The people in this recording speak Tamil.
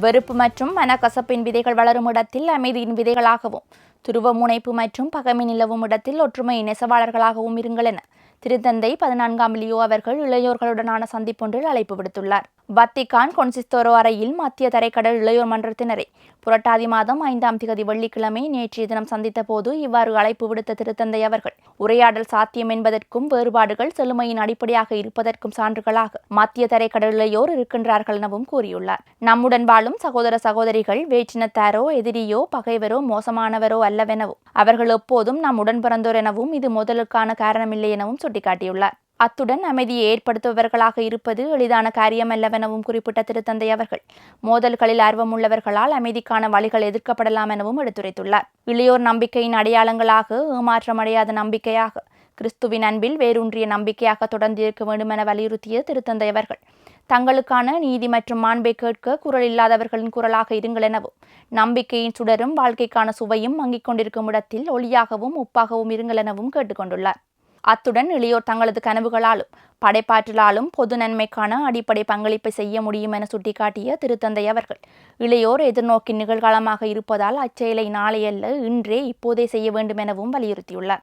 வெறுப்பு மற்றும் மனக்கசப்பின் விதைகள் வளரும் இடத்தில் அமைதியின் விதைகளாகவும் துருவ முனைப்பு மற்றும் பகமை நிலவும் இடத்தில் ஒற்றுமை நெசவாளர்களாகவும் இருங்கள் என திருத்தந்தை பதினான்காம் லியோ அவர்கள் இளையோர்களுடனான சந்திப்பொன்றில் அழைப்பு விடுத்துள்ளார். வத்திகான் கொன்சிஸ்தோரோ அறையில் மத்திய தரைக்கடல் இளையோர் மன்றத்தினரை. புரட்டாதி மாதம் ஐந்தாம் திகதி வெள்ளிக்கிழமை நேற்றைய தினம் சந்தித்த போது இவ்வாறு அழைப்பு விடுத்த திருத்தந்தை அவர்கள் உரையாடல் சாத்தியம் என்பதற்கும் வேறுபாடுகள் செழுமையின் அடிப்படையாக இருப்பதற்கும் சான்றுகளாக மத்திய தரைக்கடல் இளையோர் இருக்கின்றார்கள் எனவும் கூறியுள்ளார். நம்முடன் வாழும் சகோதர சகோதரிகள் வேற்றினத்தாரோ எதிரியோ பகைவரோ மோசமானவரோ அல்லவெனவும் அவர்கள் எப்போதும் நம் உடன் பிறந்தோர் எனவும் இது முதலுக்கான காரணமில்லை எனவும் சுட்டிக்காட்டியுள்ளார். அத்துடன் அமைதியை ஏற்படுத்துபவர்களாக இருப்பது எளிதான காரியமல்லவெனவும் குறிப்பிட்ட திருத்தந்தை அவர்கள். மோதல்களில் ஆர்வமுள்ளவர்களால் அமைதிக்கான வழிகள் எதிர்க்கப்படலாம் எனவும் எடுத்துரைத்துள்ளார். இளையோர் நம்பிக்கையின் அடையாளங்களாக ஏமாற்றமடையாத நம்பிக்கையாக கிறிஸ்துவின் அன்பில் வேரூன்றிய நம்பிக்கையாக தொடர்ந்து இருக்க வேண்டும் என வலியுறுத்திய திருத்தந்தை அவர்கள். தங்களுக்கான நீதி மற்றும் மாண்பை கேட்க குரல் இல்லாதவர்களின் குரலாக இருங்கள் எனவும் நம்பிக்கையின் சுடரும் வாழ்க்கைக்கான சுவையும் மங்கிக் கொண்டிருக்கும் இடத்தில் ஒளியாகவும் உப்பாகவும் இருங்கள் எனவும் கேட்டுக்கொண்டுள்ளார். அத்துடன் இளையோர் தங்களது கனவுகளாலும் படைப்பாற்றலாலும் பொது நன்மைக்கான அடிப்படை பங்களிப்பை செய்ய முடியும் என சுட்டிக்காட்டிய திருத்தந்தை அவர்கள். இளையோர் எதிர்நோக்கி நிகழ்காலமாக இருப்பதால் அச்செயலை நாளையல்ல இன்றே இப்போதே செய்ய வேண்டும் எனவும் வலியுறுத்தியுள்ளார்.